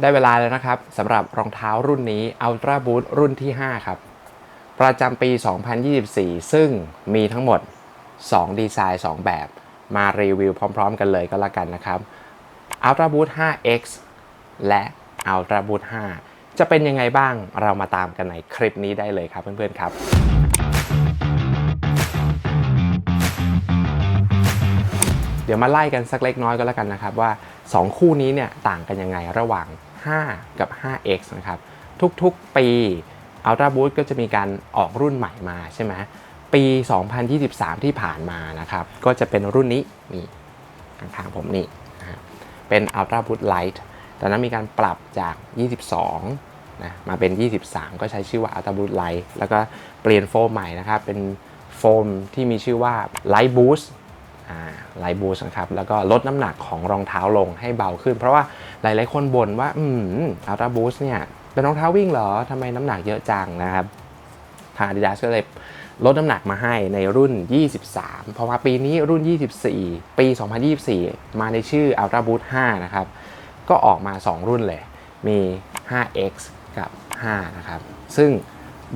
ได้เวลาแล้วนะครับสำหรับรองเท้ารุ่นนี้ Ultra Boost รุ่นที่ 5 ครับ ประจำปี 2024 ซึ่งมีทั้งหมด 2 ดีไซน์ 2 แบบ มารีวิวพร้อม ๆ กันเลยก็แล้วกันนะครับ Ultra Boost 5X และ Ultra Boost 5 จะเป็นยังไงบ้างเรามาตามกันในคลิปนี้ได้เลยครับเพื่อนๆครับเดี๋ยวมาไล่กันสักเล็กน้อยก็แล้วกันนะครับว่า 2 คู่นี้เนี่ยต่างกันยังไงระหว่าง 5 กับ 5X นะครับ ทุกๆปี Ultra Boost ก็จะมีการออกรุ่นใหม่มาใช่ไหมปี 2023 ที่ผ่านมานะครับ ก็จะเป็นรุ่นนี้นี่ข้างๆผมนี่นะเป็น Ultra Boost Lite ตอนนั้นมีการปรับจาก 22 นะ มาเป็น 23 ก็ใช้ชื่อว่า Ultra Boost Lite แล้วก็เปลี่ยนโฟมใหม่นะครับ เป็นโฟมที่มีชื่อว่า Light Boost ไลท์บูสนะครับแล้วก็ลดน้ำหนักของรองเท้าลงให้เบาขึ้น เพราะว่าหลายๆคนบ่นว่าอืมอัลตร้าบูสเนี่ยเป็นรองเท้าวิ่งเหรอทำไมน้ำหนักเยอะจังนะครับทาง Adidas ก็เลยลดน้ำหนักมาให้ในรุ่น 23 เพราะว่าปีนี้รุ่น 24 ปี 2024 มาในชื่อ Ultra Boost 5 นะครับ ก็ออกมา 2 รุ่นเลย มี 5X กับ 5 นะครับ ซึ่ง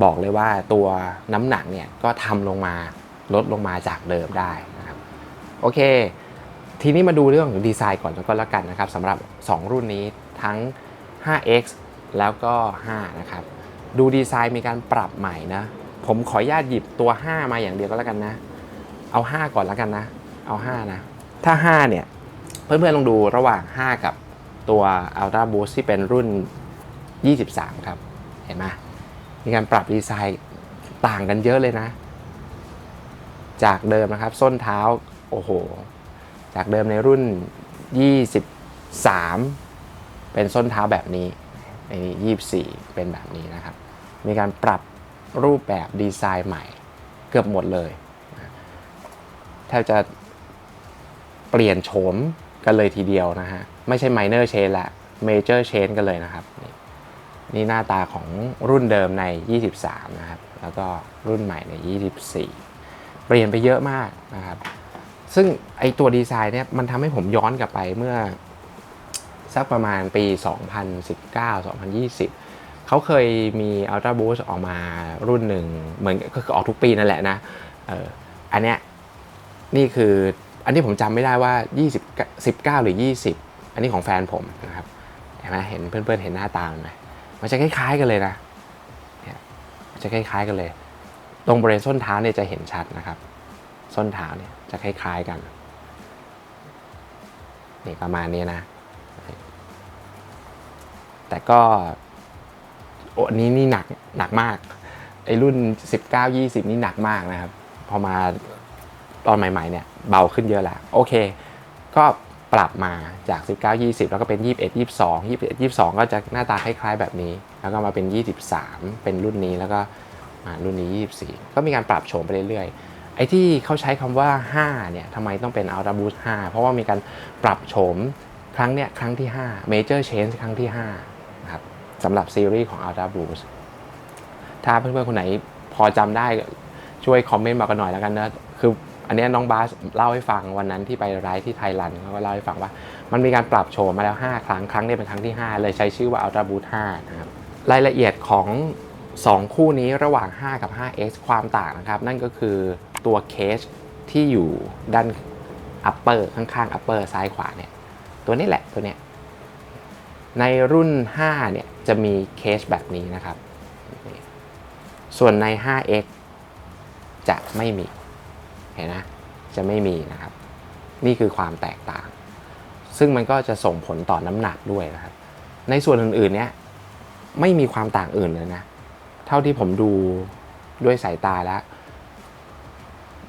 บอกเลยว่าตัวน้ำหนักเนี่ยก็ทำลงมาลดลงมาจากเดิมได้นะครับ โอเค ทีนี้มาดูเรื่องดีไซน์ก่อนแล้วก็แล้วกันนะครับสำหรับ 2 รุ่นนี้ทั้ง 5X แล้วก็ 5 นะครับ ดูดีไซน์มีการปรับใหม่นะ ผมขออนุญาตหยิบตัว 5 มาอย่างเดียวก็แล้วกันนะ เอา 5 ก่อนแล้วกันนะ เอา 5 นะ ถ้า 5 เนี่ย เพื่อนๆลองดูระหว่าง 5 กับตัว Ultra Boost ที่เป็นรุ่น 23 ครับ เห็นไหมมีการปรับดีไซน์ต่างกันเยอะเลยนะ จากเดิมนะครับ ส้นเท้า โอ้โห จากเดิมในรุ่น 23 เป็นส้นเท้าแบบนี้ในนี้24 เป็นแบบนี้นะครับ มีการปรับรูปแบบดีไซน์ใหม่เกือบหมดเลยแทบจะเปลี่ยนโฉมกันเลยทีเดียวนะฮะ ไม่ใช่ minor change ละ major change กันเลยนะครับ นี่นี่หน้าตาของรุ่นเดิมใน 23 นะครับ แล้วก็รุ่นใหม่ใน 24 เปลี่ยนไปเยอะมากนะครับ ซึ่งไอตัวดีไซน์เนี่ยมันทำให้ผมย้อนกลับไปเมื่อ สักประมาณปี 2019-2020 เขาเคยมี Ultra Boost ออกมารุ่นหนึ่ง เหมือนก็คือออกทุกปีนั่นแหละนะเอออันเนี้ยนี่คืออันที่ผมจำไม่ได้ว่า 20 19 หรือ 20 อันนี้ของแฟนผมนะครับเห็นไหมเห็นเพื่อนๆเห็นหน้าตามไหมมันจะคล้ายๆกันเลยนะเนี่ยจะคล้ายๆกันเลย ตรงบริเวณส้นเท้าเนี่ยจะเห็นชัดนะครับ ส้นเท้าเนี่ย จะคล้ายๆกันนี่ประมาณนี้นะ แต่ก็โอ้นี้นี่หนักหนักมากไอ้รุ่น 19 20 นี่หนักมากนะครับ พอมาตอนใหม่ ๆ เนี่ย เบาขึ้นเยอะแล้วโอเค ก็ปรับมาจาก 19 20 แล้วก็เป็น 21 22 21 22 ก็จะหน้าตาคล้าย ๆ แบบนี้ แล้วก็มาเป็น 23 เป็นรุ่นนี้แล้วก็มารุ่นนี้ 24 ก็มีการปรับโฉมไปเรื่อยๆ ไอ้ที่เขาใช้คำว่า 5 เนี่ยทำไมต้องเป็น Ultra Boost 5 เพราะว่ามีการปรับโฉมครั้งเนี้ยครั้งที่ 5 Major Change ครั้งที่5นะครับสำหรับซีรีส์ของ Ultra Boost ถ้าเพื่อนๆ คนไหนพอจำได้ช่วยคอมเมนต์มากันหน่อยแล้วกันนะคืออันนี้น้องบาสเล่าให้ฟังวันนั้นที่ไปไลฟ์ที่ไทยรันเขาก็เล่าให้ฟังว่า มันมีการปรับโฉมมาแล้ว 5 ครั้งครั้งนี้เป็นครั้งที่ 5 เลยใช้ชื่อว่า Ultra Boost 5นะครับรายละเอียดของ 2 คู่นี้ระหว่าง 5 กับ 5x ความต่างนะครับ นั่นก็คือ ตัวเคสที่อยู่ด้าน upper ข้างๆ upper ซ้ายขวาเนี่ยตัวนี้แหละตัวเนี้ยในรุ่น 5 เนี่ยจะมีเคสแบบนี้นะครับ ส่วนใน 5x จะไม่มี เห็นนะ จะไม่มีนะครับ นี่คือความแตกต่าง ซึ่งมันก็จะส่งผลต่อน้ำหนักด้วยนะครับ ในส่วนอื่นๆ เนี่ยไม่มีความต่างอื่นเลยนะ เท่าที่ผมดูด้วยสายตาแล้ว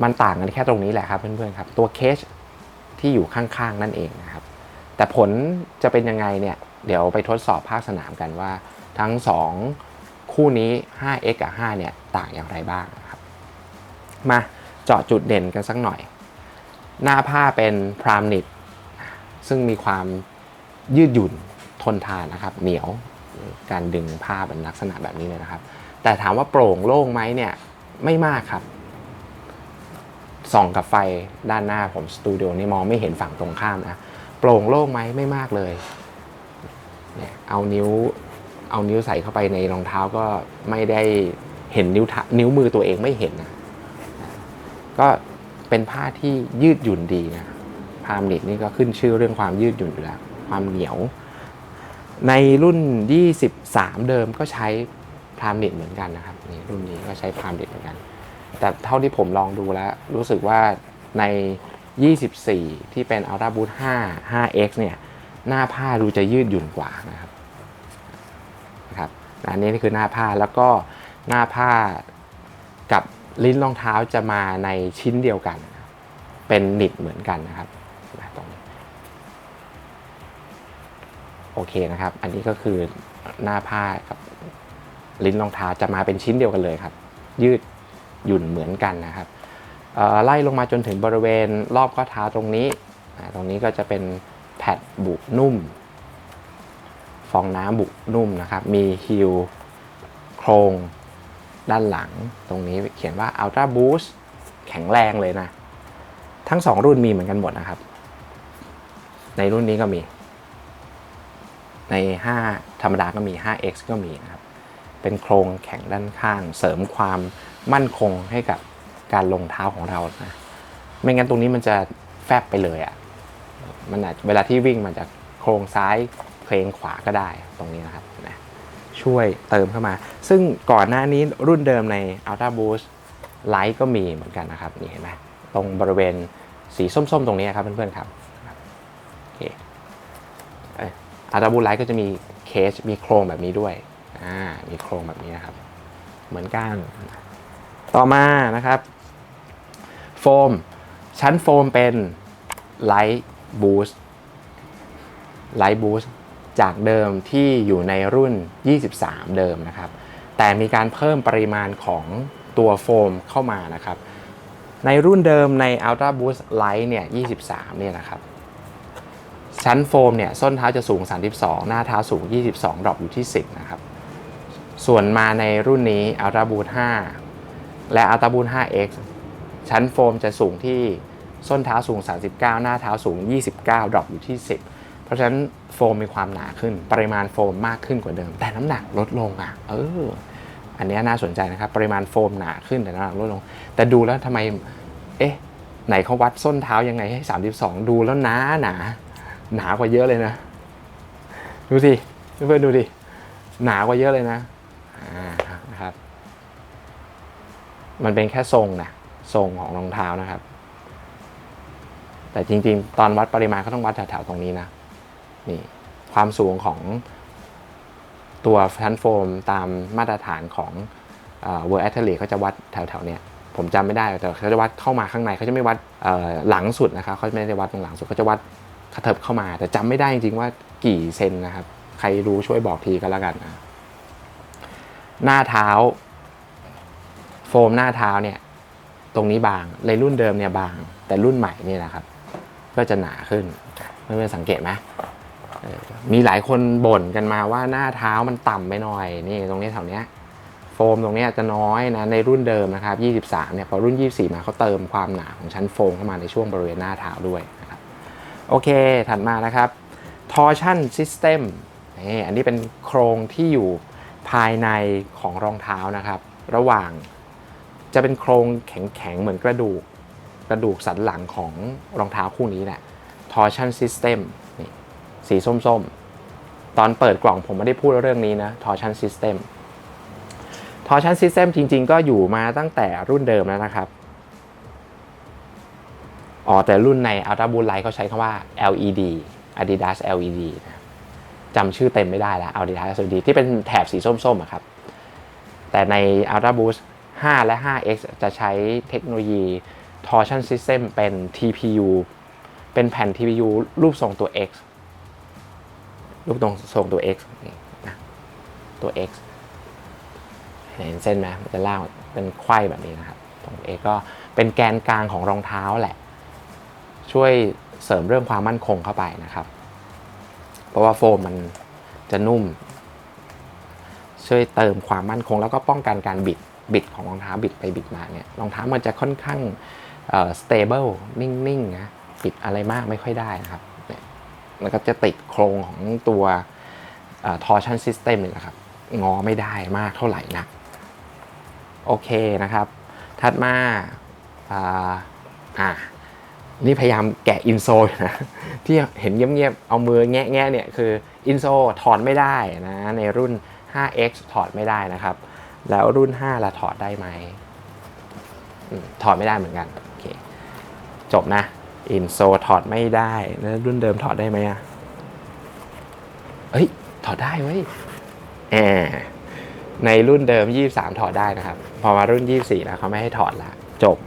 มันต่างกันแค่ตรงนี้แหละครับเพื่อนๆครับ ตัวเคสที่อยู่ข้างๆนั่นเองนะครับ แต่ผลจะเป็นยังไงเนี่ย เดี๋ยวไปทดสอบภาคสนามกันว่า ทั้ง 2 คู่นี้ 5x กับ 5 เนี่ย ต่างอย่างไรบ้างครับ มาเจาะจุดเด่นกันสักหน่อย หน้าผ้าเป็นพรามนิดซึ่งมีความยืดหยุ่นทนทานนะครับ เหนียวการดึงผ้าเป็นลักษณะแบบนี้เลยนะครับ แต่ถามว่าโปร่งโล่งไหมเนี่ยไม่มากครับ ส่องกับไฟด้านหน้าผมสตูดิโอนี่มองไม่เห็นฝั่งตรงข้ามนะโปร่งโล่งไหมไม่มากเลยเนี่ยเอานิ้วเอานิ้วใส่เข้าไปในรองเท้าก็ไม่ได้เห็นนิ้วนิ้วมือตัวเองไม่เห็นนะก็เป็นผ้าที่ยืดหยุ่นดีนะพามนิดนี่ก็ขึ้นชื่อเรื่องความยืดหยุ่นอยู่แล้ว ความเหนียว ในรุ่น 23 เดิมก็ใช้พรามนิดเหมือนกันนะครับนี่รุ่นนี้ก็ใช้พรามนิดเหมือนกัน แต่เท่าที่ผมลองดูแล้ว รู้สึกว่าใน 24 ที่เป็น Ultra Boost 5 5X เนี่ยหน้าผ้าดูจะยืดหยุ่นกว่านะครับนะครับอันนี้นี่คือหน้าผ้าแล้วก็หน้าผ้ากับลิ้นรองเท้าจะมาในชิ้นเดียวกัน เป็นหนิดเหมือนกันนะครับตรงนี้โอเคนะครับ อันนี้ก็คือหน้าผ้ากับลิ้นรองเท้าจะมาเป็นชิ้นเดียวกันเลยครับ ยืด หยุ่นเหมือนกันนะครับไล่ลงมาจนถึงบริเวณรอบข้อเท้าตรงนี้ ตรงนี้ก็จะเป็นแพดบุนุ่ม ฟองน้ำบุนุ่มนะครับ มีฮิลโครงด้านหลัง ตรงนี้เขียนว่า Ultra Boost แข็งแรงเลยนะ ทั้งสองรุ่นมีเหมือนกันหมดนะครับ ในรุ่นนี้ก็มี ใน 5 ธรรมดาก็มี 5x ก็มีนะครับ เป็นโครงแข็งด้านข้าง เสริมความ มั่นคงให้กับการลงเท้าของเรานะไม่งั้นตรงนี้มันจะแฟบไปเลยอะ่ะมันอาจเวลาที่วิ่งมันจะโครงซ้ายเพลงขวาก็ได้ตรงนี้นะครับนะช่วยเติมเข้ามา ซึ่งก่อนหน้านี้รุ่นเดิมใน Ultra Boost Light ก็มีเหมือนกันนะครับนี่เห็นไหมตรงบริเวณสีส้มๆ ตรงนี้ครับเพื่อนๆครับโอเคอาร์ตบูไลท์ก็จะมีเคสมีโครงแบบนี้ด้วยอ่ามีโครงแบบนี้นะครับ เหมือนกัน ต่อมานะครับ โฟม ชั้นโฟมเป็นไลท์บูสต์ไลท์บูสต์จากเดิมที่อยู่ในรุ่น 23 เดิมนะครับ แต่มีการเพิ่มปริมาณของตัวโฟมเข้ามานะครับ ในรุ่นเดิมใน Ultra Boost Light เนี่ย 23 เนี่ยนะครับ ชั้นโฟมเนี่ย ส้นเท้าจะสูง 32 หน้าเท้าสูง 22 ดรอปอยู่ที่ 10 นะครับ ส่วนมาในรุ่นนี้ Ultra Boost 5 และ Ultra Boost 5X ชั้นโฟมจะสูงที่ส้นเท้าสูง 39 หน้าเท้าสูง 29 ดรอปอยู่ที่ 10 เพราะฉะนั้นโฟมมีความหนาขึ้น ปริมาณโฟมมากขึ้นกว่าเดิม แต่น้ำหนักลดลงอะ เออ อันนี้น่าสนใจนะครับ ปริมาณโฟมหนาขึ้นแต่น้ำหนักลดลง แต่ดูแล้วทำไม เอ๊ะ ไหนเขาวัดส้นเท้ายังไงให้ 32 ดูแล้วหนาหนา หนากว่าเยอะเลยนะ ดูสิเพื่อนดูดิ หนากว่าเยอะเลยนะ อ่า มันเป็นแค่ทรงนะทรงของรองเท้านะครับ แต่จริงๆ ตอนวัดปริมาณเขาต้องวัดแถวๆตรงนี้นะนี่ความสูงของตัวชั้นโฟมตามมาตรฐานของเวิร์แอทเทลีเขาจะวัดแถวๆเนี้ยผมจำไม่ได้แต่เขาจะวัดเข้ามาข้างในเขาจะไม่วัดหลังสุดนะครับเขาไม่ได้วัดตรงหลังสุดเขาจะวัดกระเถิบเข้ามา แต่จำไม่ได้จริงๆว่ากี่เซนนะครับ ใครรู้ช่วยบอกทีก็แล้วกันนะหน้าเท้า ฟมหน้าเท้าเนี่ยตรงนี้บางในรุ่นเดิมเนี่ยบาง แต่รุ่นใหม่นี่นะครับ ก็จะหนาขึ้นเพื่อนๆสังเกตไหมมีหลายคนบ่นกันมาว่าหน้าเท้ามันต่ำไปหน่อยนี่ตรงนี้แถวเนี้ยโฟมตรงนี้จะน้อยนะในรุ่นเดิมนะครับ 23 เนี่ยพอรุ่น 24 มาเขาเติมความหนาของชั้นโฟมเข้ามาในช่วงบริเวณหน้าเท้าด้วยนะครับโอเคถัดมานะครับ torsion system นี่อันนี้เป็นโครงที่อยู่ภายในของรองเท้านะครับ ระหว่าง จะเป็นโครงแข็งๆ เหมือนกระดูก กระดูกสันหลังของรองเท้าคู่นี้แหละ torsion system นี่สีส้มๆ ตอนเปิดกล่องผมไม่ได้พูดเรื่องนี้นะ torsion system torsion system จริงๆ ก็อยู่มาตั้งแต่รุ่นเดิมแล้วนะครับ อ๋อ แต่รุ่นใน Ultra Boost Light เขาใช้คำว่า LED Adidas LED นะจำชื่อเต็มไม่ได้แล้ว Adidas LED ที่เป็นแถบสีส้มๆอะครับ แต่ใน Ultra Boost 5 และ 5X จะใช้เทคโนโลยี Torsion System เป็น TPU เป็นแผ่น TPU รูปทรงตัว X รูปตรงทรงตัว X นี่นะตัว X เห็นเส้นไหมมันจะล่างเป็นไขว้แบบนี้นะครับ ตรง X ก็เป็นแกนกลางของรองเท้าแหละ ช่วยเสริมเรื่องความมั่นคงเข้าไปนะครับ เพราะว่าโฟมมันจะนุ่ม ช่วยเติมความมั่นคงแล้วก็ป้องกันการบิด บิดของรองเท้าบิดไปบิดมาเนี่ยรองเท้ามันจะค่อนข้างเอ่อ stable นิ่งๆนะบิดอะไรมากไม่ค่อยได้นะครับเนี่ยแล้วก็จะติดโครงของตัวเอ่อ torsion system นี่ยนะครับ งอไม่ได้มากเท่าไหร่นัก โอเคนะครับ ถัดมาอ่านี่พยายามแกะอินโซอยู่นะ ที่เห็นเงียบๆ เอามือแงะๆเนี่ยคืออินโซถอดไม่ได้นะ ในรุ่น 5X ถอดไม่ได้นะครับ แล้วรุ่น 5 ละถอดได้ไหมถอดไม่ได้เหมือนกันโอเคจบนะอินโซถอดไม่ได้แล้วรุ่นเดิมถอดได้ไหมอะเฮ้ย ถอดได้เว้ยแอในรุ่นเดิม 23 ถอดได้นะครับ พอมารุ่น 24 แล้วเขาไม่ให้ถอดละจบ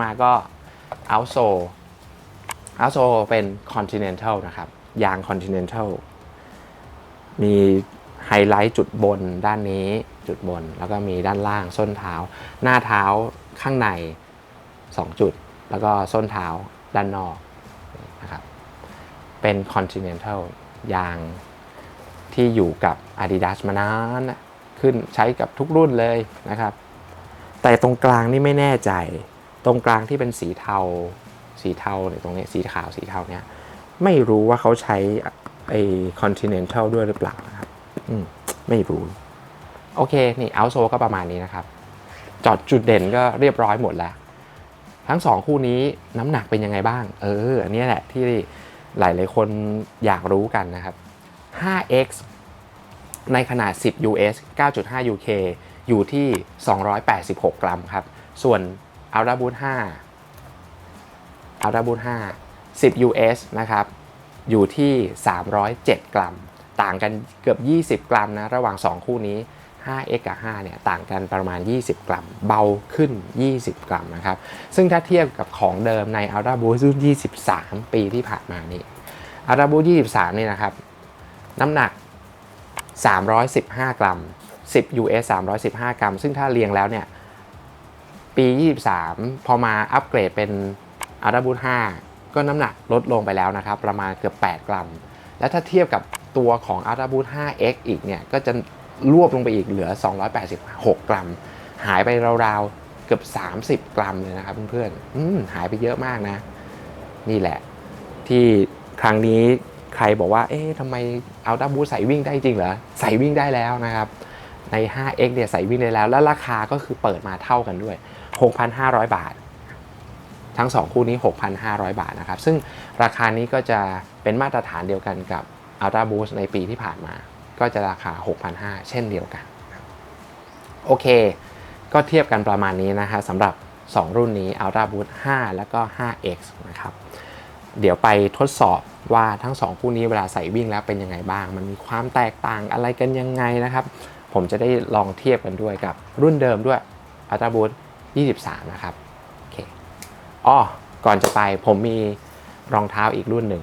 มาก็ outsole outsole เป็น continental นะครับ ยาง continental มีไฮไลท์จุดบนด้านนี้ จุดบน แล้วก็มีด้านล่างส้นเท้า หน้าเท้าข้างใน 2 จุด แล้วก็ส้นเท้าด้านนอกนะครับเป็น continental ยางที่อยู่กับ Adidas มานานขึ้นใช้กับทุกรุ่นเลยนะครับ แต่ตรงกลางนี่ไม่แน่ใจ ตรงกลางที่เป็นสีเทา สีเทาเนี่ยตรงนี้สีขาวสีเทาเนี่ยไม่รู้ว่าเขาใช้ไอ้ continental ด้วยหรือเปล่านะครับ อืม ไม่รู้ โอเค นี่ outsole ก็ประมาณนี้นะครับ จอดจุดเด่นก็เรียบร้อยหมดแล้ว ทั้งสองคู่นี้น้ำหนักเป็นยังไงบ้าง เอออันนี้แหละที่หลาย ๆ คนอยากรู้กันนะครับ 5x ในขนาด 10 US 9.5 UK อยู่ที่ 286 กรัมครับ ส่วน Ultra b o o t 5 Ultra b o o t 5 10 US นะครับ อยู่ที่ 307 กรัม ต่างกันเกือบ 20 กรัมนะ ระหว่าง 2 คู่นี้ 5x กับ5เนี่ยต่างกันประมาณ 20 กรัม เบาขึ้น 20 กรัมนะครับ ซึ่งถ้าเทียบกับของเดิมใน Ultra Boost รุ่น23 ปีที่ผ่านมานี่ Ultra Boost 23 นี่นะครับ น้ำหนัก 315 กรัม 10 US 315 กรัม ซึ่งถ้าเรียงแล้วเนี่ย ปี 23 พอมาอัปเกรดเป็น Ultra Boost 5 ก็น้ำหนักลดลงไปแล้วนะครับ ประมาณเกือบ 8 กรัม และถ้าเทียบกับตัวของ Ultra Boost 5X อีกเนี่ยก็จะ รวบลงไปอีกเหลือ 286 กรัม หายไปราวๆ เกือบ 30 กรัมเลยนะครับเพื่อนๆหายไปเยอะมากนะ นี่แหละ ที่ครั้งนี้ใครบอกว่า เอ๊ะทำไมเอาดับบูใส่วิ่งได้จริงเหรอ ใส่วิ่งได้แล้วนะครับ ใน 5x เนี่ยใส่วิ่งได้แล้ว แล้วราคาก็คือเปิดมาเท่ากันด้วย 6,500 บาท ทั้ง 2 คู่นี้ 6,500 บาทนะครับ ซึ่งราคานี้ก็จะเป็นมาตรฐานเดียวกันกับ Ultra Boost ในปีที่ผ่านมา ก็จะราคา 6,500 เช่นเดียวกัน โอเค ก็เทียบกันประมาณนี้นะฮะสำหรับ 2 รุ่นนี้ Ultra Boost 5 แล้วก็ 5x นะครับ เดี๋ยวไปทดสอบว่าทั้ง 2 คู่นี้เวลาใส่วิ่งแล้วเป็นยังไงบ้าง มันมีความแตกต่างอะไรกันยังไงนะครับ ผมจะได้ลองเทียบกันด้วยกับรุ่นเดิมด้วย Ultra Boost 23 นะครับ โอเคอ้อก่อนจะไปผมมีรองเท้าอีกรุ่นหนึ่ง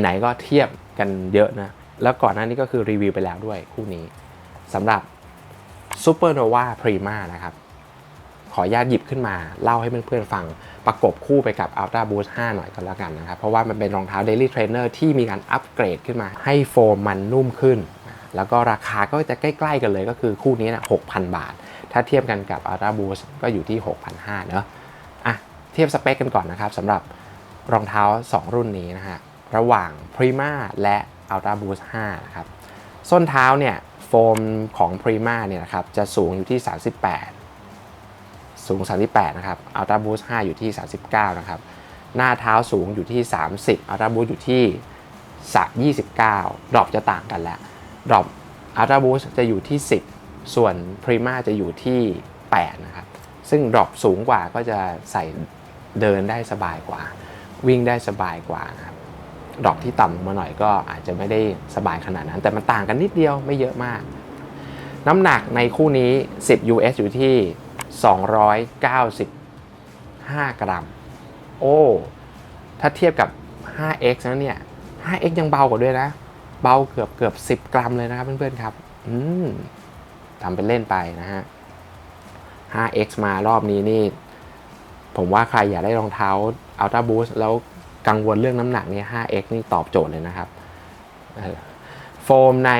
ไหนๆก็เทียบกันเยอะนะ แล้วก่อนหน้านี้ก็คือรีวิวไปแล้วด้วยคู่นี้สำหรับ Supernova Prima นะครับ ขออนุญาตหยิบขึ้นมา เล่าให้เพื่อนๆฟังประกบคู่ไปกับ Ultra Boost 5 หน่อยก็แล้วกันนะครับ เพราะว่ามันเป็นรองเท้า Daily Trainer ที่มีการอัปเกรดขึ้นมา ให้โฟมมันนุ่มขึ้น แล้วก็ราคาก็จะใกล้ๆกันเลยก็คือคู่นี้นะ6,000 บาท ถ้าเทียบกันกับ Ultra Boost ก็อยู่ที่ 6,500เนอะอะเทียบสเปคกันก่อนนะครับสำหรับรองเท้า 2 รุ่นนี้นะฮะระหว่าง Prima และ Ultra Boost 5นะครับส้นเท้าเนี่ยโฟมของ Prima เนี่ยนะครับจะสูงอยู่ที่ 38 สูง 38 นะครับ Ultra Boost 5 อยู่ที่ 39 นะครับ หน้าเท้าสูงอยู่ที่ 30 Ultra Boost อยู่ที่ 29 ดรอปจะต่างกันแล้วดรอป Ultra Boost จะอยู่ที่ 10 ส่วน Prima จะอยู่ที่ 8 นะครับ ซึ่งดรอปสูงกว่าก็จะใส่เดินได้สบายกว่า วิ่งได้สบายกว่านะครับ ดอปที่ต่ำมาหน่อยก็อาจจะไม่ได้สบายขนาดนั้น แต่มันต่างกันนิดเดียวไม่เยอะมาก น้ำหนักในคู่นี้ 10 US อยู่ที่ 295 กรัม โอ้ ถ้าเทียบกับ 5x นะเนี่ย 5x ยังเบากว่าด้วยนะ เบาเกือบเกือบ 10 กรัมเลยนะครับเพื่อนๆครับ อืมทำเป็นเล่นไปนะฮะ 5x มารอบนี้นี่ ผมว่าใครอยากได้รองเท้า Ultra Boost แล้ว กังวลเรื่องน้ำหนักเนี่ย 5x นี่ตอบโจทย์เลยนะครับโฟมใน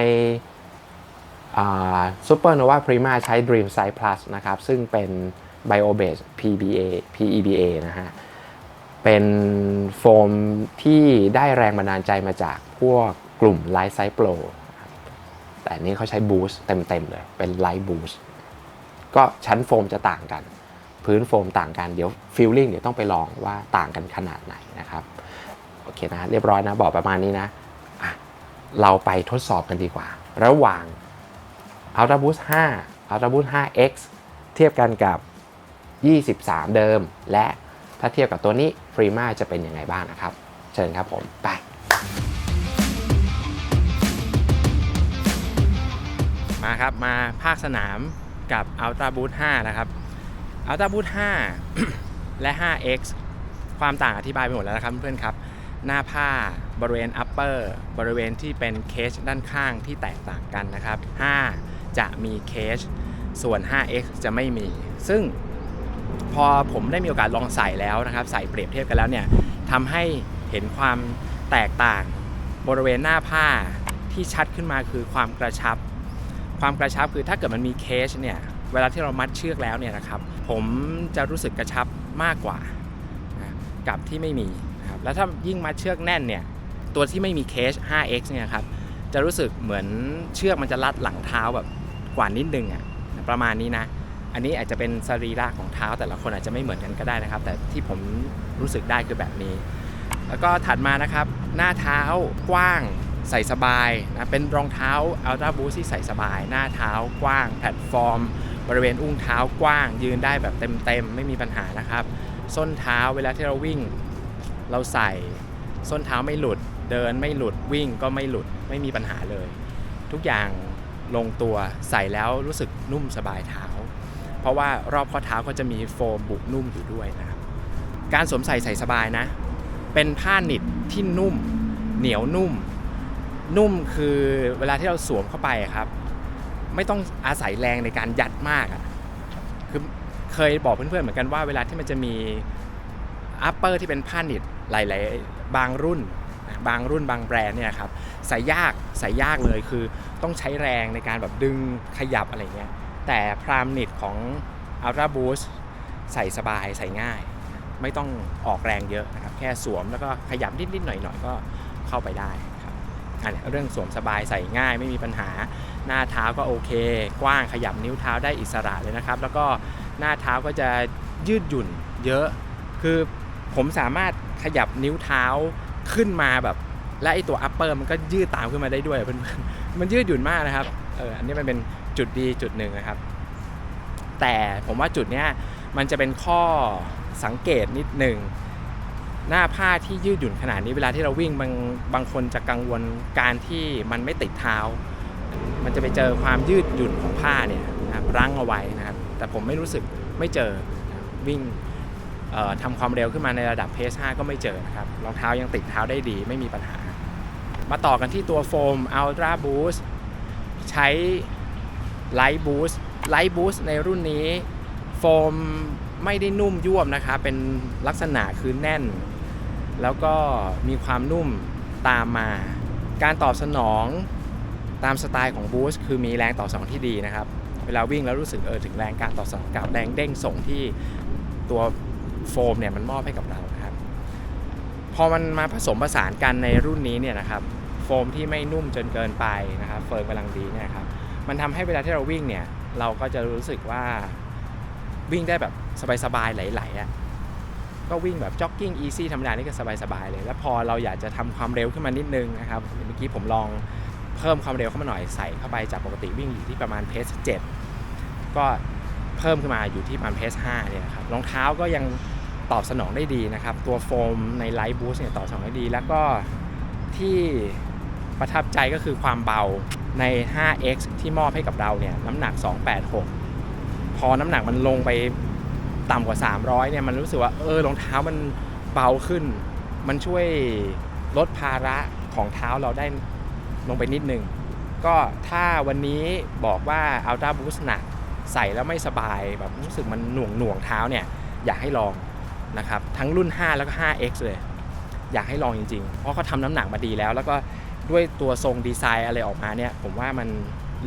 ซูเปอร์โนวาพรีมาใช้ Dream Size Plus นะครับ ซึ่งเป็น Bio Base PBA PEBA นะฮะ เป็นโฟมที่ได้แรงบันดาลใจมาจากพวกกลุ่ม Light Size Pro แต่อันนี้เขาใช้ Boost เต็ม ๆ เลย เป็น Light Boost ก็ชั้นโฟมจะต่างกัน พื้นโฟมต่างกัน เดี๋ยวฟิลลิ่งเดี๋ยวต้องไปลองว่าต่างกันขนาดไหนนะครับ เคนะเรียบร้อยนะบอกประมาณนี้นะะเราไปทดสอบกันดีกว่า ระหว่าง Ultra Boost 5 Ultra Boost 5X เทียบกันกับ 23 เดิม และถ้าเทียบกับตัวนี้ Prima จะเป็นยังไงบ้างนะครับ เชิญครับผม ไปมาครับ มาภาคสนามกับ Ultra Boost 5 นะครับ Ultra Boost 5 และ 5X ความต่างอธิบายไปหมดแล้วนะครับเพื่อนครับ หน้าผ้าบริเวณ upper บริเวณที่เป็นเคสด้านข้างที่แตกต่างกันนะครับ 5 จะมีเคสส่วน 5X จะไม่มี ซึ่งพอผมได้มีโอกาสลองใส่แล้วนะครับ ใส่เปรียบเทียบกันแล้วเนี่ยทำให้เห็นความแตกต่างบริเวณหน้าผ้าที่ชัดขึ้นมาคือความกระชับ ความกระชับคือถ้าเกิดมันมีเคสเนี่ยเวลาที่เรามัดเชือกแล้วเนี่ยนะครับ ผมจะรู้สึกกระชับมากกว่านะกับที่ไม่มี นะครับแล้วถ้ายิ่งมัดเชือกแน่นเนี่ยตัวที่ไม่มีเคส 5x เนี่ยครับจะรู้สึกเหมือนเชือกมันจะรัดหลังเท้าแบบกว่านิดนึงอะประมาณนี้นะ อันนี้อาจจะเป็นสรีระของเท้าแต่ละคนอาจจะไม่เหมือนกันก็ได้นะครับ แต่ที่ผมรู้สึกได้คือแบบนี้ แล้วก็ถัดมานะครับ หน้าเท้ากว้างใส่สบายนะเป็นรองเท้า Ultra Boost ที่ใส่สบาย หน้าเท้ากว้าง แพลตฟอร์ม บริเวณอุ้งเท้ากว้าง ยืนได้แบบเต็มๆ ไม่มีปัญหานะครับ ส้นเท้าเวลาที่เราวิ่ง เราใส่ส้นเท้าไม่หลุด เดินไม่หลุดวิ่งก็ไม่หลุดไม่มีปัญหาเลย ทุกอย่างลงตัวใส่แล้วรู้สึกนุ่มสบายเท้า เพราะว่ารอบข้อเท้าก็จะมีโฟมบุนุ่มอยู่ด้วยนะครับการสวมใส่ใส่สบายนะ เป็นผ้าหนิดที่นุ่ม เหนียวนุ่ม นุ่มคือเวลาที่เราสวมเข้าไปครับ ไม่ต้องอาศัยแรงในการยัดมากอะคือเคยบอกเพื่อนๆเหมือนกันว่าเวลาที่มันจะมี อัปเปอร์ที่เป็นผ้าหนิดหลายๆ บางรุ่น บางรุ่นบางแบรนด์เนี่ยครับใส่ยากใส่ยากเลยคือต้องใช้แรงในการแบบดึงขยับอะไรเงี้ยแต่พรามนิดของ Ultra Boost ใส่สบายใส่ง่าย ไม่ต้องออกแรงเยอะนะครับแค่สวมแล้วก็ขยับนิดๆหน่อยๆก็เข้าไปได้ครับอันนี้เรื่องสวมสบายใส่ง่ายไม่มีปัญหาหน้าเท้าก็โอเค กว้างขยับนิ้วเท้าได้อิสระเลยนะครับ แล้วก็หน้าเท้าก็จะยืดหยุ่นเยอะ คือ ผมสามารถขยับนิ้วเท้าขึ้นมาแบบและไอตัวอัปเปอร์มันก็ยืดตามขึ้นมาได้ด้วยเพื่อนๆมันยืดหยุ่นมากนะครับเอออันนี้มันเป็นจุดดีจุดหนึ่งนะครับ แต่ผมว่าจุดเนี้ยมันจะเป็นข้อสังเกตนิดหนึ่งหน้าผ้าที่ยืดหยุ่นขนาดนี้เวลาที่เราวิ่งบางบางคนจะกังวลการที่มันไม่ติดเท้า มันจะไปเจอความยืดหยุ่นของผ้าเนี่ยนะครับรั้งเอาไว้นะครับ แต่ผมไม่รู้สึกไม่เจอวิ่ง ทำความเร็วขึ้นมาในระดับเพส5ก็ไม่เจอนะครับรองเท้ายังติดเท้าได้ดีไม่มีปัญหา มาต่อกันที่ตัวโฟม Ultra Boost ใช้ Light Boost Light Boost ในรุ่นนี้โฟมไม่ได้นุ่มยวบนะครับเป็นลักษณะคือแน่น แล้วก็มีความนุ่มตามมา การตอบสนองตามสไตล์ของ Boost คือมีแรงตอบสนองที่ดีนะครับ เวลาวิ่งแล้วรู้สึกเออถึงแรงการตอบสนองกับแรงเด้งส่งที่ตัว โฟมเนี่ยมันมอบให้กับเราครับ พอมันมาผสมผสานกันในรุ่นนี้เนี่ยนะครับโฟมที่ไม่นุ่มจนเกินไปนะครับเฟิร์มกำลังดีเนี่ยครับมันทำให้เวลาที่เราวิ่งเนี่ยเราก็จะรู้สึกว่าวิ่งได้แบบสบายๆไหลๆอะก็วิ่งแบบจ็อกกิ้งอีซี่ธรรมดานี่ก็สบายๆเลย แล้วพอเราอยากจะทำความเร็วขึ้นมานิดนึงนะครับเมื่อกี้ผมลองเพิ่มความเร็วเข้ามาหน่อยใส่เข้าไปจากปกติวิ่งอยู่ที่ประมาณเพส7ก็เพิ่มขึ้นมาอยู่ที่ประมาณเพส5เนี่ยครับรองเท้าก็ยัง ตอบสนองได้ดีนะครับ ตัวโฟมในไลท์บูสต์เนี่ยตอบสนองได้ดี แล้วก็ที่ประทับใจก็คือความเบาใน 5x ที่มอบให้กับเราเนี่ยน้ำหนัก 286 พอน้ำหนักมันลงไปต่ำกว่า 300เนี่ยมันรู้สึกว่าเออรองเท้ามันเบาขึ้น มันช่วยลดภาระของเท้าเราได้ลงไปนิดนึง ก็ถ้าวันนี้บอกว่า Ultra Boost หนักใส่แล้วไม่สบายแบบรู้สึกมันหน่วงหน่วงเท้าเนี่ยอยากให้ลอง นะครับทั้งรุ่น 5 แล้วก็ 5X เลย อยากให้ลองจริงๆ เพราะเขาทำน้ำหนักมาดีแล้ว แล้วก็ด้วยตัวทรงดีไซน์อะไรออกมาเนี่ย ผมว่ามัน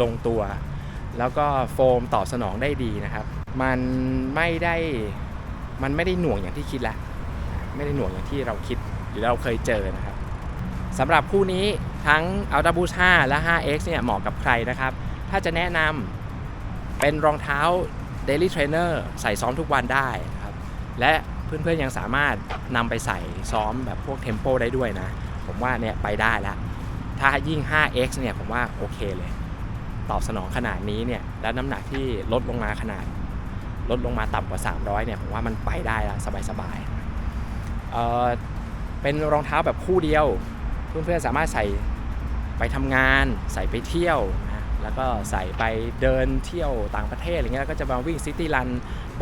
ลงตัว แล้วก็โฟมตอบสนองได้ดีนะครับ มันไม่ได้มันไม่ได้หน่วงอย่างที่คิดละ ไม่ได้หน่วงอย่างที่เราคิดหรือเราเคยเจอนะครับสำหรับคู่นี้ทั้ง Ultra Boost 5และ 5X เนี่ยเหมาะกับใครนะครับ ถ้าจะแนะนำเป็นรองเท้า Daily Trainer ใส่ซ้อมทุกวันได้นะครับ และ เพื่อนๆยังสามารถนำไปใส่ซ้อมแบบพวก Tempo ได้ด้วยนะ ผมว่าเนี่ยไปได้แล้ว ถ้ายิ่ง 5x เนี่ยผมว่าโอเคเลย ตอบสนองขนาดนี้เนี่ยแล้วน้ำหนักที่ลดลงมาขนาด ลดลงมาต่ำกว่า 300เนี่ยผมว่ามันไปได้ละสบายๆเเป็นรองเท้าแบบคู่เดียว เพื่อนๆสามารถใส่ไปทำงาน ใส่ไปเที่ยวนะแล้วก็ใส่ไปเดินเที่ยวต่างประเทศอะไรเงี้ยแล้วก็จะมาวิ่งซิตี้รัน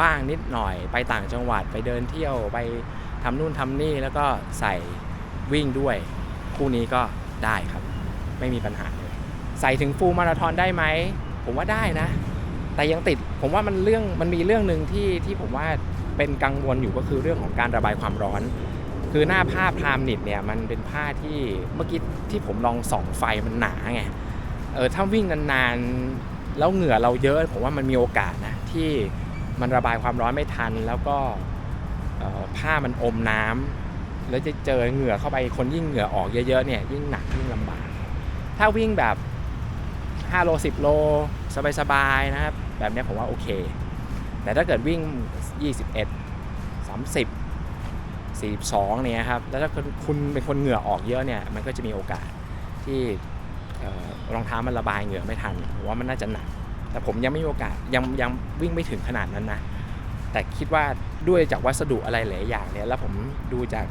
บ้างนิดหน่อย ไปต่างจังหวัดไปเดินเที่ยวไปทำนู่นทำนี่แล้วก็ใส่วิ่งด้วย คู่นี้ก็ได้ครับ ไม่มีปัญหาเลยใส่ถึงฟูลมาราธอนได้ไหม ผมว่าได้นะ แต่ยังติดผมว่ามันเรื่องมันมีเรื่องหนึ่งที่ที่ผมว่าเป็นกังวลอยู่ก็คือเรื่องของการระบายความร้อน คือหน้าผ้าพรามนิดเนี่ยมันเป็นผ้าที่เมื่อกี้ที่ผมลองส่องไฟมันหนาไงเออถ้าวิ่งนานๆแล้วเหงื่อเราเยอะผมว่ามันมีโอกาสนะที่ มันระบายความร้อนไม่ทัน แล้วก็ผ้ามันอมน้ำแล้วจะเจอเหงื่อเข้าไปคนยิ่งเหงื่อออกเยอะๆเนี่ยยิ่งหนักยิ่งลำบาก ถ้าวิ่งแบบ 5 โล 10 โล สบายๆนะครับ แบบนี้ผมว่าโอเค แต่ถ้าเกิดวิ่ง 21 30 42เนี่ยครับ แล้วถ้าคุณเป็นคนเหงื่อออกเยอะเนี่ย มันก็จะมีโอกาสที่รองเท้ามันระบายเหงื่อไม่ทันว่ามันน่าจะหนัก แต่ผมยังไม่มีโอกาสยังยังวิ่งไม่ถึงขนาดนั้นนะแต่คิดว่าด้วยจากวัสดุอะไรหลายอย่างเนี่ยแล้วผมดูจาก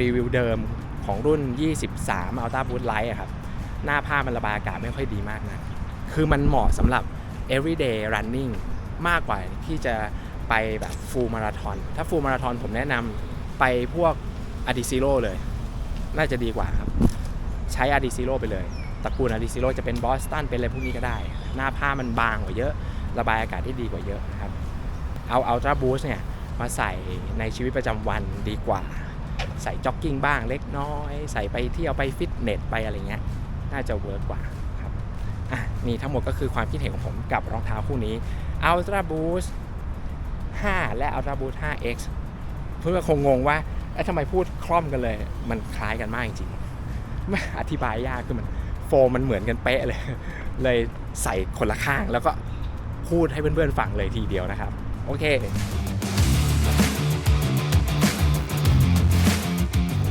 รีวิวเดิมของรุ่น 23 Ultra Boost Light อะครับหน้าผ้ามันระบายอากาศไม่ค่อยดีมากนะคือมันเหมาะสำหรับ everyday running มากกว่าที่จะไปแบบ full marathon ถ้า full marathon ผมแนะนำไปพวก a d i z e r o เลย น่าจะดีกว่าครับ ใช้ a d i z e r o ไปเลยตระกูล a d i z e r o จะเป็น Boston เป็นอะไรพวกนี้ก็ได้ หน้าผ้ามันบางกว่าเยอะ ระบายอากาศได้ดีกว่าเยอะนะครับเอา Ultra Boost เนี่ยมาใส่ในชีวิตประจำวันดีกว่า ใส่จ็อกกิ้งบ้างเล็กน้อย ใส่ไปเที่ยวไปฟิตเนสไปอะไรเงี้ยน่าจะเวิร์กกว่าครับอะนี่ทั้งหมดก็คือความคิดเห็นของผมกับรองเท้าคู่นี้ Ultra Boost 5 และ Ultra Boost 5X เพื่อนคงงงว่าเอ๊ะทำไมพูดคล่อมกันเลย มันคล้ายกันมากจริงๆไม่อธิบายยากคือมันโฟมมันเหมือนกันเป๊ะเลย เลยใส่คนละข้างแล้วก็พูดให้เพื่อนๆฟังเลยทีเดียวนะครับ โอเค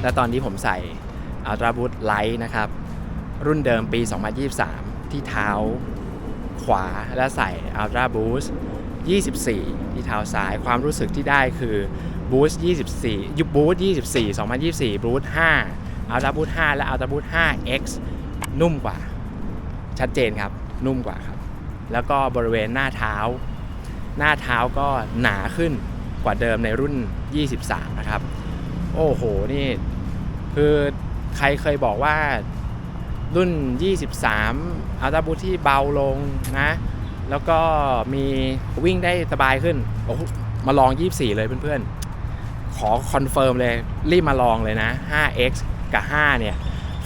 และตอนนี้ผมใส่ Ultra Boost Light นะครับ รุ่นเดิมปี 2023 ที่เท้าขวาและใส่ Ultra Boost 24 ที่เท้าซ้ายความรู้สึกที่ได้คือ Boost 24ยุบ Boost 24 2024 Boost 5 Ultra Boost 5และ Ultra Boost 5X นุ่มกว่า ชัดเจนครับนุ่มกว่าครับ แล้วก็บริเวณหน้าเท้า หน้าเท้าก็หนาขึ้นกว่าเดิมในรุ่น 23 นะครับ โอ้โหนี่คือใครเคยบอกว่ารุ่น 23อัลตราบูทที่เบาลงนะ แล้วก็มีวิ่งได้สบายขึ้นโอ้มาลอง 24 เลยเพื่อนๆ ขอคอนเฟิร์มเลย รีบมาลองเลยนะ 5x กับ 5 เนี่ย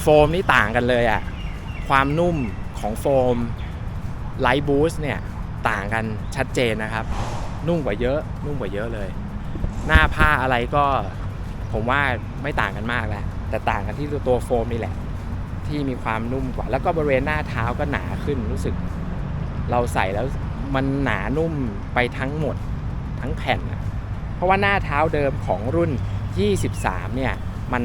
โฟมนี่ต่างกันเลยอะความนุ่ม ของโฟมไลท์บูสต์เนี่ยต่างกันชัดเจนนะครับ นุ่มกว่าเยอะ นุ่มกว่าเยอะเลย หน้าผ้าอะไรก็ผมว่าไม่ต่างกันมากแล้วแต่ต่างกันที่ตัวโฟมนี่แหละ ที่มีความนุ่มกว่า แล้วก็บริเวณหน้าเท้าก็หนาขึ้นรู้สึก เราใส่แล้วมันหนานุ่มไปทั้งหมดทั้งแผ่นอะเพราะว่าหน้าเท้าเดิมของรุ่น 23 เนี่ยมัน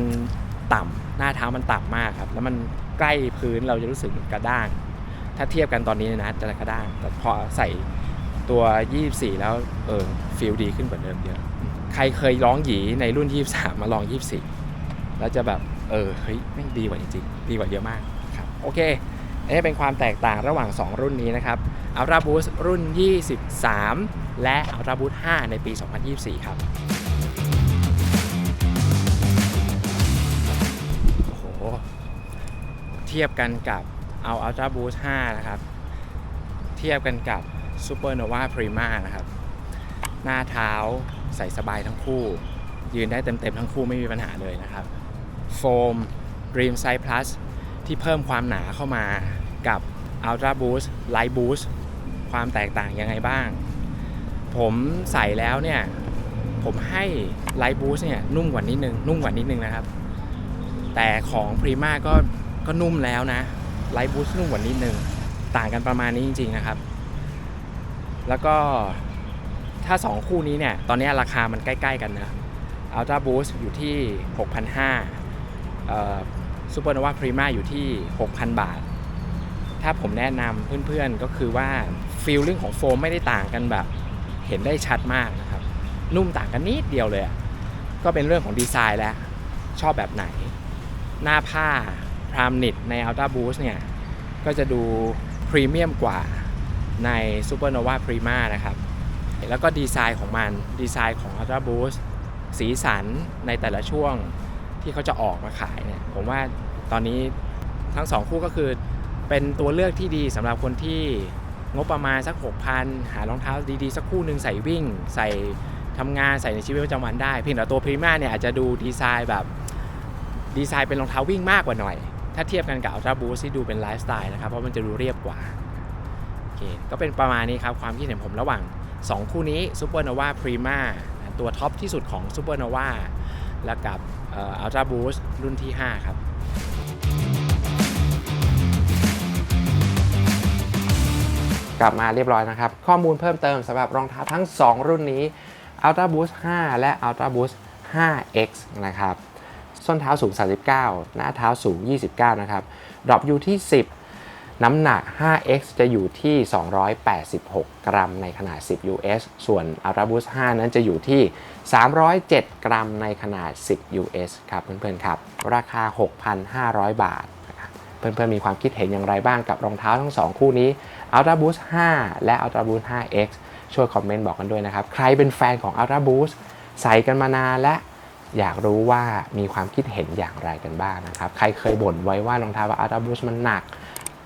ต่ำหน้าเท้ามันต่ำมากครับ แล้วมัน ใกล้พื้นเราจะรู้สึกกระด้าง ถ้าเทียบกันตอนนี้นะจะกระด้าง แต่พอใส่ตัว 24 แล้วเออฟีลดีขึ้นกว่าเดิมเยอะ ใครเคยร้องหยีในรุ่น 23 มาลอง 24 แล้วจะแบบเออเฮ้ยแม่งดีกว่าจริงๆดีกว่าเยอะมากครับโอเคอันนี้เป็นความแตกต่างระหว่าง 2 รุ่นนี้นะครับ Ultra Boost รุ่น 23 และ Ultra Boost 5ในปี 2024 ครับ เทียบกันกับเอา Ultra Boost 5 นะครับ เทียบกันกับ Supernova Prima นะครับ หน้าเท้าใส่สบายทั้งคู่ ยืนได้เต็มๆทั้งคู่ไม่มีปัญหาเลยนะครับ โฟม Dream Size Plus ที่เพิ่มความหนาเข้ามากับ Ultra Boost Light Boost ความแตกต่างยังไงบ้าง ผมใส่แล้วเนี่ย ผมให้ Light Boost เนี่ยนุ่มกว่านิดนึงนุ่มกว่านิดนึงนะครับ แต่ของ Prima ก็ ก็นุ่มแล้วนะไลท์บูสต์นุ่มกว่านิดนึง ต่างกันประมาณนี้จริง ๆ นะครับ แล้วก็ถ้า 2 คู่นี้เนี่ย ตอนนี้ราคามันใกล้ ๆ กันนะ Ultra Boost อยู่ที่ 6,500เอ่อ Supernova Prima อยู่ที่ 6,000 บาท ถ้าผมแนะนำเพื่อนๆ ก็คือว่าฟีลลิ่งของโฟมไม่ได้ต่างกันแบบเห็นได้ชัดมากนะครับ นุ่มต่างกันนิดเดียวเลย ก็เป็นเรื่องของดีไซน์แล้ว ชอบแบบไหน หน้าผ้า พรามนิดใน Ultra Boost เนี่ย ก็จะดูพรีเมียมกว่าใน Supernova Prima นะครับ แล้วก็ดีไซน์ของมันดีไซน์ของ Ultra Boost สีสันในแต่ละช่วงที่เขาจะออกมาขายเนี่ย ผมว่าตอนนี้ทั้งสองคู่ก็คือเป็นตัวเลือกที่ดีสำหรับคนที่งบประมาณสัก 6,000 หารองเท้าดีๆ สักคู่หนึ่งใส่วิ่ง ใส่ทำงานใส่ในชีวิตประจำวันได้เพียงแต่ตัว Prima เนี่ยอาจจะดูดีไซน์แบบดีไซน์เป็นรองเท้าวิ่งมากกว่าหน่อย ถ้าเทียบกันกับ Ultra Boost ที่ดูเป็นไลฟ์สไตล์นะครับ เพราะมันจะดูเรียบกว่าโอเคก็เป็นประมาณนี้ครับ ความคิดเห็นผมระหว่าง 2 คู่นี้ Supernova Prima ตัวท็อปที่สุดของ Supernova และกับอ่อ Ultra Boost รุ่นที่ 5 ครับกลับมาเรียบร้อยนะครับ ข้อมูลเพิ่มเติมสำหรับรองเท้าทั้ง 2 รุ่นนี้ Ultra Boost 5 และ Ultra Boost 5X นะครับ ส้นเท้าสูง 39 หน้าเท้าสูง 29 นะครับ ดรอปอยู่ที่ 10 น้ำหนัก 5X จะอยู่ที่ 286 กรัมในขนาด 10 US ส่วน Ultra Boost 5นั้นจะอยู่ที่ 307 กรัมในขนาด 10 US ครับเพื่อนๆครับ ราคา 6,500 บาทเพื่อนๆมีความคิดเห็นอย่างไรบ้างกับรองเท้าทั้ง 2 คู่นี้ Ultra Boost 5 และ Ultra Boost 5X ช่วยคอมเมนต์บอกกันด้วยนะครับ ใครเป็นแฟนของ Ultra Boost ใส่กันมานานและ อยากรู้ว่ามีความคิดเห็นอย่างไรกันบ้างนะครับ ใครเคยบ่นไว้ว่ารองเท้าว่า Ultra Boost มันหนัก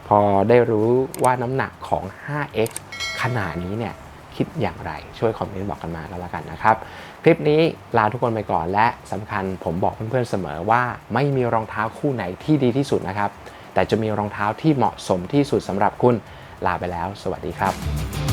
พอได้รู้ว่าน้ำหนักของ 5x ขนาดนี้เนี่ยคิดอย่างไร ช่วยคอมเมนต์บอกกันมาแล้วละกันนะครับ คลิปนี้ลาทุกคนไปก่อนและสำคัญผมบอกเพื่อนๆเสมอว่าไม่มีรองเท้าคู่ไหนที่ดีที่สุดนะครับ แต่จะมีรองเท้าที่เหมาะสมที่สุดสำหรับคุณลาไปแล้ว สวัสดีครับ